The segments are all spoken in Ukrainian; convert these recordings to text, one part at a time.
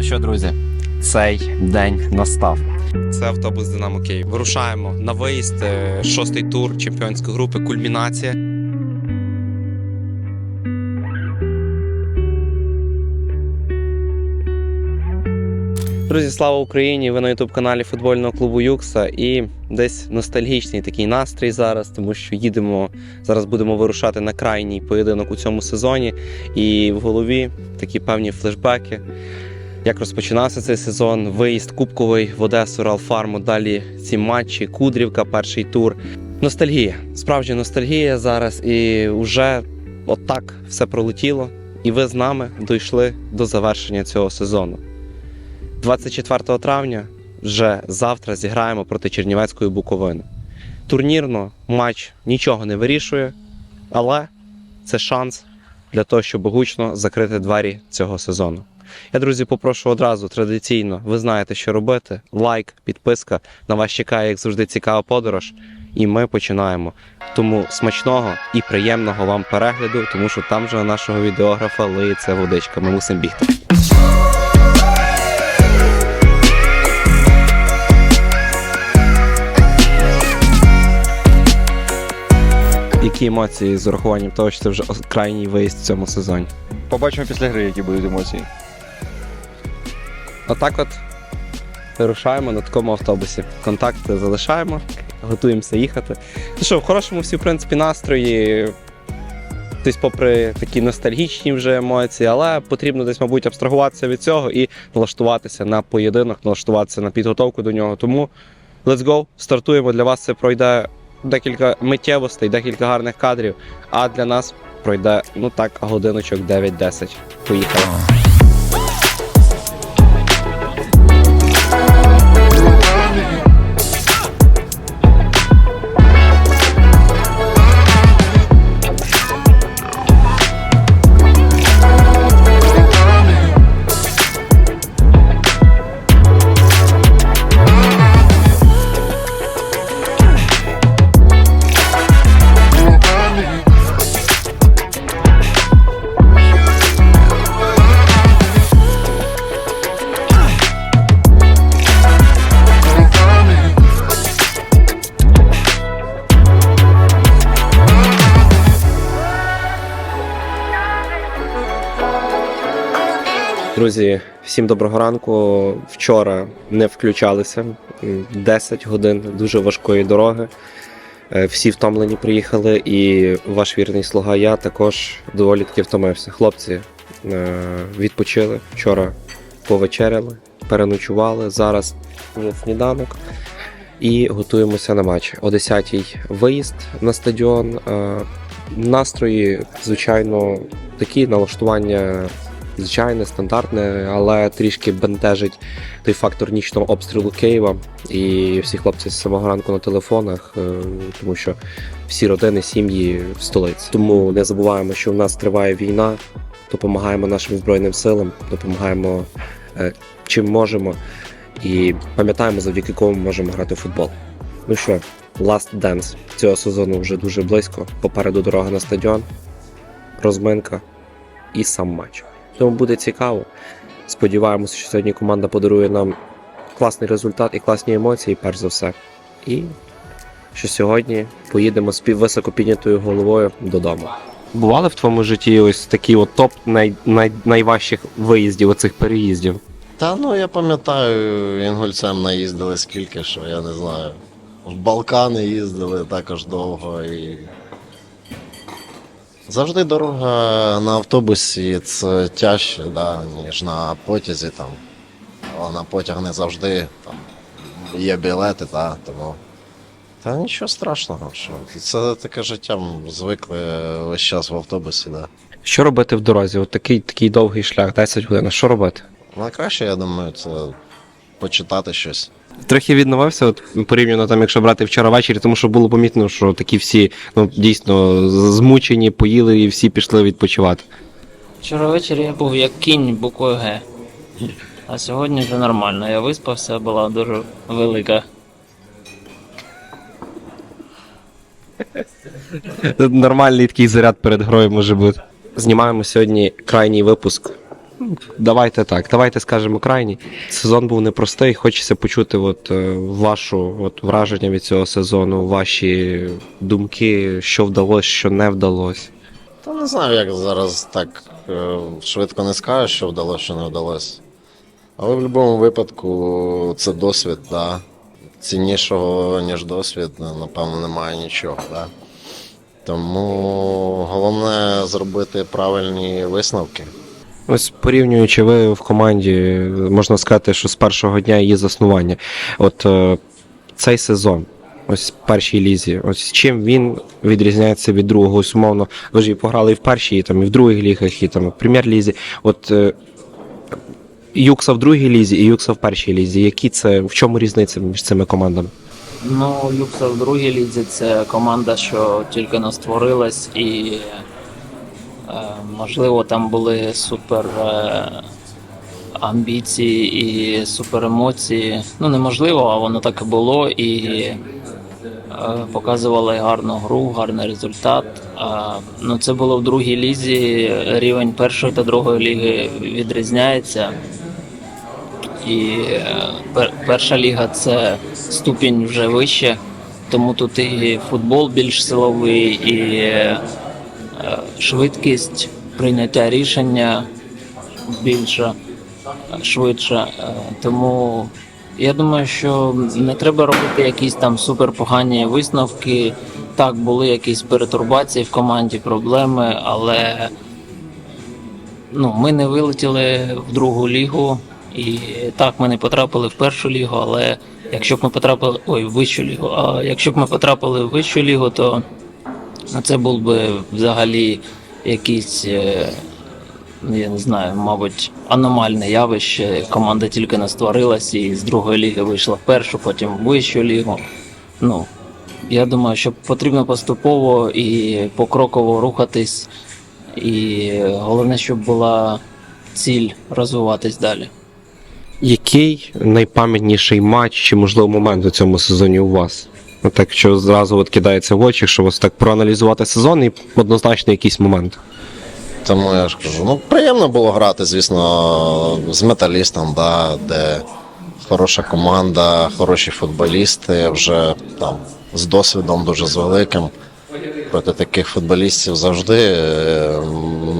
Ну що, друзі, цей день настав. Це автобус Динамо Київ. Вирушаємо на виїзд. е, Шостий тур чемпіонської групи. Кульмінація. Друзі, слава Україні! Ви на ютуб каналі футбольного клубу Юкса. І десь ностальгічний такий настрій зараз, тому що їдемо зараз. Будемо вирушати на крайній поєдинок у цьому сезоні. І в голові такі певні флешбеки. Як розпочинався цей сезон, виїзд кубковий в Одесу, Ралфарму, далі ці матчі, Кудрівка, перший тур. Ностальгія, справжня ностальгія зараз, і вже отак все пролетіло. І ви з нами дійшли до завершення цього сезону. 24 травня, вже завтра, зіграємо проти Чернівецької Буковини. Турнірно матч нічого не вирішує, але це шанс для того, щоб гучно закрити двері цього сезону. Я, друзі, попрошу одразу традиційно. Ви знаєте, що робити. Лайк, підписка. На вас чекає, як завжди, цікава подорож. І ми починаємо. Тому смачного і приємного вам перегляду, тому що там же нашого відеографа лиється водичка. Ми мусимо бігти. Які емоції з урахуванням того, що це вже крайній виїзд в цьому сезоні? Побачимо після гри, які будуть емоції. Отак от вирушаємо на такому автобусі. Контакти залишаємо, готуємося їхати. Ну що, в хорошому всі, в принципі, настрої. Тобто, попри такі ностальгічні вже емоції, але потрібно десь, мабуть, абстрагуватися від цього і налаштуватися на поєдинок, налаштуватися на підготовку до нього. Тому let's go, стартуємо. Для вас це пройде декілька миттєвостей, декілька гарних кадрів. А для нас пройде, ну так, годиночок 9-10. Поїхали. Друзі, всім доброго ранку. Вчора не включалися. М, 10 годин дуже важкої дороги. Е, Всі втомлені приїхали, і ваш вірний слуга я також доволі таки втомився. Хлопці е, відпочили вчора повечеряли, переночували. Зараз є сніданок і готуємося на матч. О 10-й виїзд на стадіон. Е, Настрої, звичайно, такі налаштування звичайне, стандартне, але трішки бентежить той фактор нічного обстрілу Києва. І всі хлопці з самого ранку на телефонах, е, тому що всі родини, сім'ї в столиці. Тому не забуваємо, що в нас триває війна, допомагаємо нашим збройним силам, допомагаємо е, чим можемо. І пам'ятаємо, завдяки кому можемо грати в футбол. Ну що, last dance цього сезону вже дуже близько. Попереду дорога на стадіон, розминка і сам матч. Тому буде цікаво. Сподіваємося, що сьогодні команда подарує нам класний результат і класні емоції, перш за все. І що сьогодні поїдемо з пів- високо піднятою головою додому. Бували в твоєму житті ось такі от топ най, най, найважчих виїздів, оцих переїздів? Та ну я пам'ятаю, інгульцем наїздили скільки, що я не знаю. В Балкани їздили також довго і. Завжди дорога на автобусі це тяжче, да, ніж на потязі там. Але на потяг не завжди там є білети, та, тому. Та нічого страшного, що це таке життя, звикли весь час в автобусі, да. Що робити в дорозі? От такий, такий довгий шлях, 10 годин. Що робити? Найкраще, я думаю, це почитати щось. Трохи відновився, от порівняно там, якщо брати вчора ввечері, тому що було помітно, що такі всі ну, дійсно змучені, поїли і всі пішли відпочивати. Вчора ввечері я був як кінь буквою Г. А сьогодні вже нормально. Я виспався, була дуже велика. Нормальний такий заряд перед грою може бути. Знімаємо сьогодні крайній випуск давайте так, давайте скажемо крайній. Сезон був непростий. Хочеться почути от, е, вашу от, враження від цього сезону, ваші думки, що вдалося, що не вдалося. Та не знаю, як зараз так е, швидко не скажеш, що вдалося, що не вдалося. Але в будь-якому випадку це досвід, да. Ціннішого, ніж досвід, напевно, немає нічого. Да. Тому головне зробити правильні висновки. Ось порівнюючи ви в команді, можна сказати, що з першого дня її заснування. От е, цей сезон, ось в першій лізі, ось чим він відрізняється від другого, ось умовно, ви ж і пограли і в першій, і, там, і в других лігах, і там, в прем'єр-лізі. От е, Юкса в другій лізі і Юкса в першій лізі. Які це, в чому різниця між цими командами? Ну, Юкса в другій лізі це команда, що тільки не створилась, і можливо там були супер е, амбіції і супер емоції. Ну, неможливо, а воно так і було. І е, показували гарну гру, гарний результат. Ну, це було в другій лізі. Рівень першої та другої ліги відрізняється. І е, перша ліга це ступінь вже вище, тому тут і футбол більш силовий, і е, швидкість прийняття рішення більша, швидша. Е, Тому я думаю, що не треба робити якісь там суперпогані висновки. Так, були якісь перетурбації в команді, проблеми, але ну, ми не вилетіли в другу лігу. І так, ми не потрапили в першу лігу, але якщо б ми потрапили. Ой, в вищу лігу. А якщо б ми потрапили в вищу лігу, то це був би взагалі якийсь, е, ну, я не знаю, мабуть, аномальне явище. Команда тільки не створилась і з другої ліги вийшла в першу, потім в вищу лігу. Ну, я думаю, що потрібно поступово і покроково рухатись. І головне, щоб була ціль розвиватись далі. Який найпам'ятніший матч чи, можливо, момент у цьому сезоні у вас? Так, що зразу от кидається в очі, що ось так проаналізувати сезон і однозначно якийсь момент. Тому я ж кажу, ну приємно було грати, звісно, з металістом, да, де хороша команда, хороші футболісти, вже там з досвідом дуже з великим. Проти таких футболістів завжди е,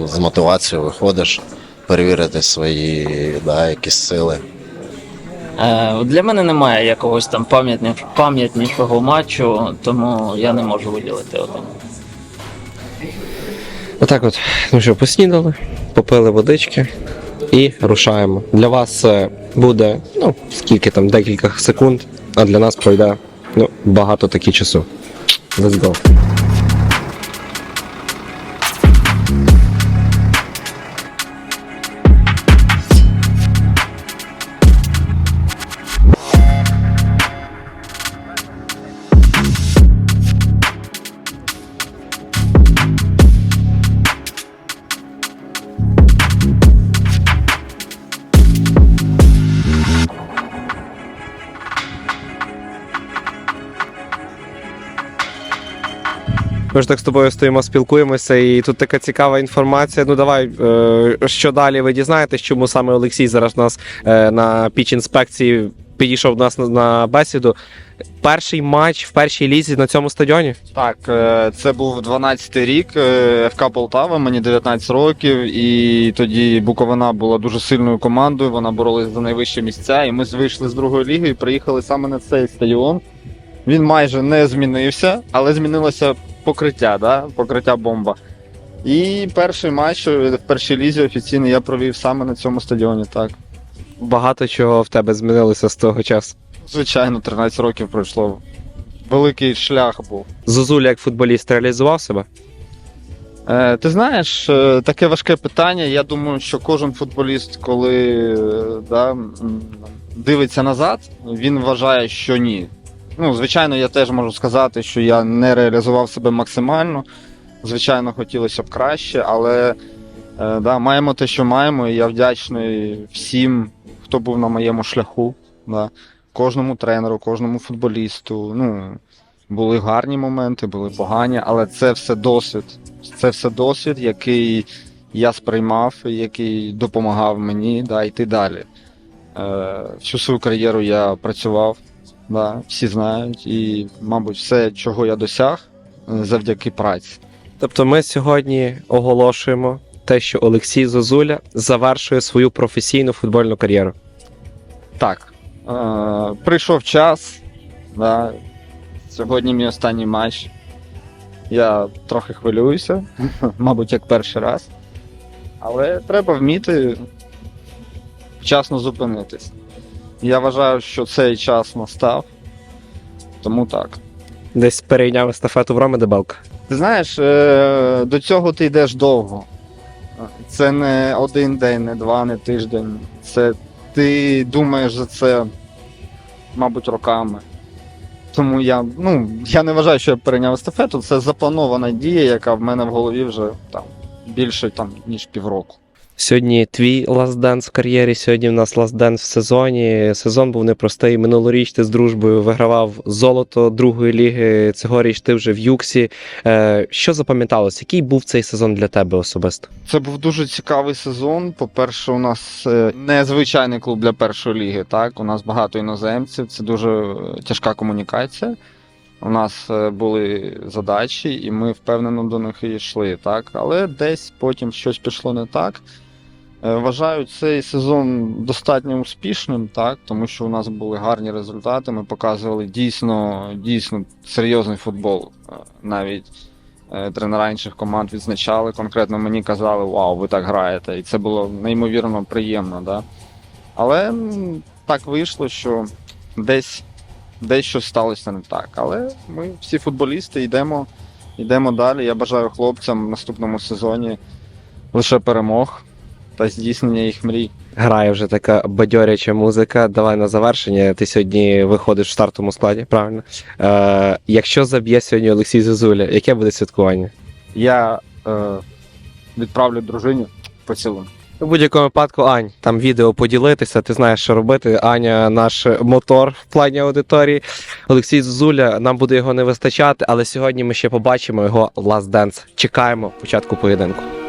з мотивацією виходиш перевірити свої да, якісь сили. Е, Для мене немає якогось там пам'ятнішого матчу, тому я не можу виділити один. Отак от, ну що, поснідали, попили водички і рушаємо. Для вас буде, ну, скільки там, декілька секунд, а для нас пройде ну, багато таки часу. Let's go. Ми ж так з тобою стоїмо, спілкуємося, і тут така цікава інформація. Ну давай, е, що далі ви дізнаєтесь, чому саме Олексій зараз нас е, на піч інспекції підійшов до нас на, бесіду. Перший матч в першій лізі на цьому стадіоні. Так, е, це був 12-й рік ФК Полтава, мені 19 років, і тоді Буковина була дуже сильною командою, вона боролась за найвищі місця, і ми вийшли з другої ліги і приїхали саме на цей стадіон. Він майже не змінився, але змінилося покриття, да? покриття бомба. І перший матч е, в першій лізі офіційно я провів саме на цьому стадіоні. Так. Багато чого в тебе змінилося з того часу. Звичайно, 13 років пройшло. Великий шлях був. Зозуля як футболіст реалізував себе. Е, ти знаєш, е, таке важке питання. Я думаю, що кожен футболіст, коли е, да, дивиться назад, він вважає, що ні. Ну, звичайно, я теж можу сказати, що я не реалізував себе максимально. Звичайно, хотілося б краще, але е, да, маємо те, що маємо, і я вдячний всім, хто був на моєму шляху. Да. Кожному тренеру, кожному футболісту. Ну, були гарні моменти, були погані, але це все досвід. Це все досвід, який я сприймав, який допомагав мені да, йти далі. Е, всю свою кар'єру я працював, да, всі знають, і, мабуть, все, чого я досяг, е, завдяки праці. Тобто ми сьогодні оголошуємо те, що Олексій Зозуля завершує свою професійну футбольну кар'єру. Так, е, прийшов час. Да, сьогодні мій останній матч. Я трохи хвилююся, мабуть, як перший раз. Але треба вміти вчасно зупинитись. Я вважаю, що цей час настав. Тому так. Десь перейняв естафету в Роми Дебелка. Ти знаєш, е, до цього ти йдеш довго. Це не один день, не два, не тиждень. Це ти думаєш за це, мабуть, роками. Тому я, ну, я не вважаю, що я перейняв естафету. Це запланована дія, яка в мене в голові вже там більше там, ніж півроку. Сьогодні твій ластденс в кар'єрі, сьогодні в нас ластденс в сезоні. Сезон був непростий. Минулоріч ти з дружбою вигравав золото другої ліги. Цьогоріч ти вже в Юксі. Е, що запам'яталось? Який був цей сезон для тебе особисто? Це був дуже цікавий сезон. По-перше, у нас е, незвичайний клуб для першої ліги. Так, у нас багато іноземців, це дуже е, тяжка комунікація. У нас були задачі, і ми впевнено до них і йшли. Так, але десь потім щось пішло не так. Е, Вважаю цей сезон достатньо успішним, так, тому що у нас були гарні результати. Ми показували дійсно, дійсно серйозний футбол. Е, Навіть е, тренера інших команд відзначали. Конкретно мені казали, вау, ви так граєте. І це було неймовірно приємно. Да? Але так вийшло, що десь, щось сталося не так. Але ми всі футболісти йдемо, йдемо далі. Я бажаю хлопцям в наступному сезоні лише перемог та здійснення їх мрій. Грає вже така бадьоряча музика. Давай на завершення. Ти сьогодні виходиш в стартовому складі, правильно? Е, якщо заб'є сьогодні Олексій Зозуля, яке буде святкування? Я е, відправлю дружині поцілунок. У будь-якому випадку, Ань, там відео поділитися, ти знаєш, що робити. Аня наш мотор в плані аудиторії. Олексій Зозуля, нам буде його не вистачати, але сьогодні ми ще побачимо його Last Dance. Чекаємо початку поєдинку.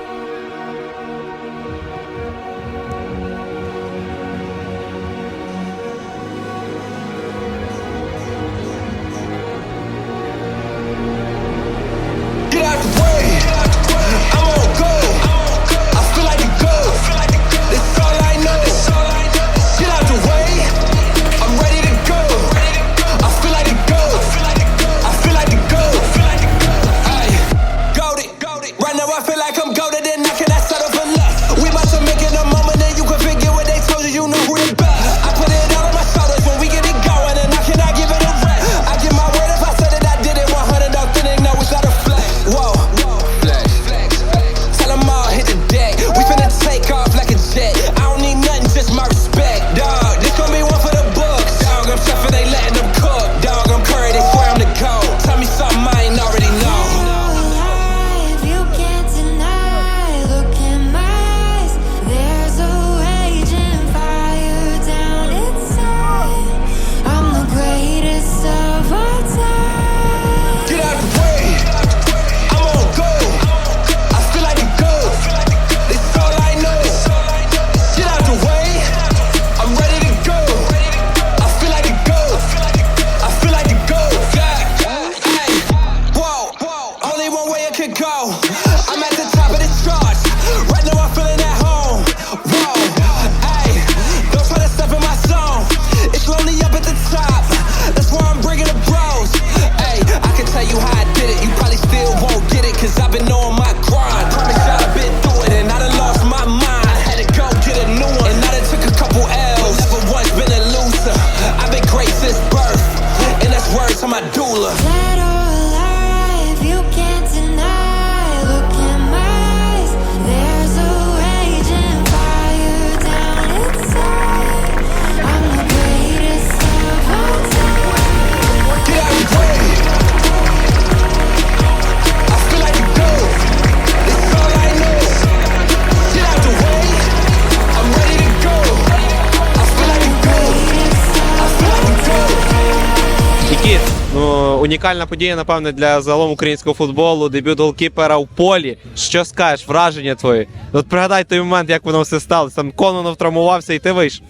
Унікальна подія, напевне, для загалом українського футболу. Дебют голкіпера в полі. Що скажеш, враження твої? От пригадай той момент, як воно все сталося. Там Кононов травмувався і ти вийшов.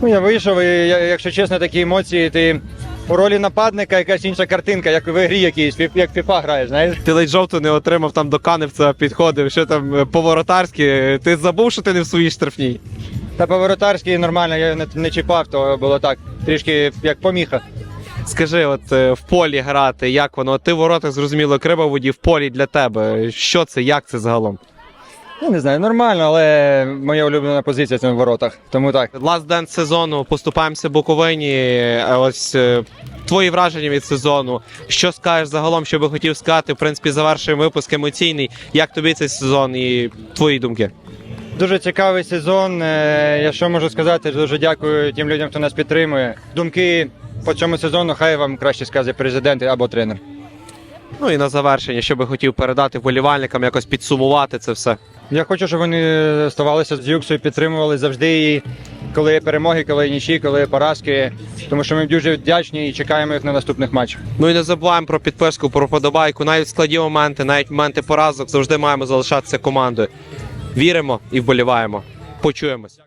Ну, я вийшов, і якщо чесно, такі емоції, ти у ролі нападника якась інша картинка, як в грі якійсь, як FIFA граєш, знаєш. Ти ледь жовту не отримав там до Каневця, підходив, що там е. Ти забув, що ти не в своїй штрафній? Та поворотарський нормально, я не, не чіпав, то було так, трішки як поміха. Скажи, от е, в полі грати, як воно? Ти в воротах зрозуміло, криба воді в полі для тебе. Що це, як це загалом? Ну, не знаю, нормально, але моя улюблена позиція це в воротах. Тому так. Last Dance сезону поступаємося Буковині. Ось е, твої враження від сезону. Що скажеш загалом, що би хотів сказати? В принципі, завершуємо випуск емоційний. Як тобі цей сезон і твої думки? Дуже цікавий сезон. Е, Я що можу сказати, дуже дякую тим людям, хто нас підтримує. Думки по цьому сезону, хай вам краще скаже президент або тренер. Ну і на завершення, що би хотів передати вболівальникам, якось підсумувати це все. Я хочу, щоб вони ставалися з Юксою, підтримували завжди її, коли є перемоги, коли є нічі, коли є поразки. Тому що ми дуже вдячні і чекаємо їх на наступних матчах. Ну і не забуваємо про підписку, про подобайку. Навіть в складі моменти, навіть моменти поразок завжди маємо залишатися командою. Віримо і вболіваємо. Почуємось.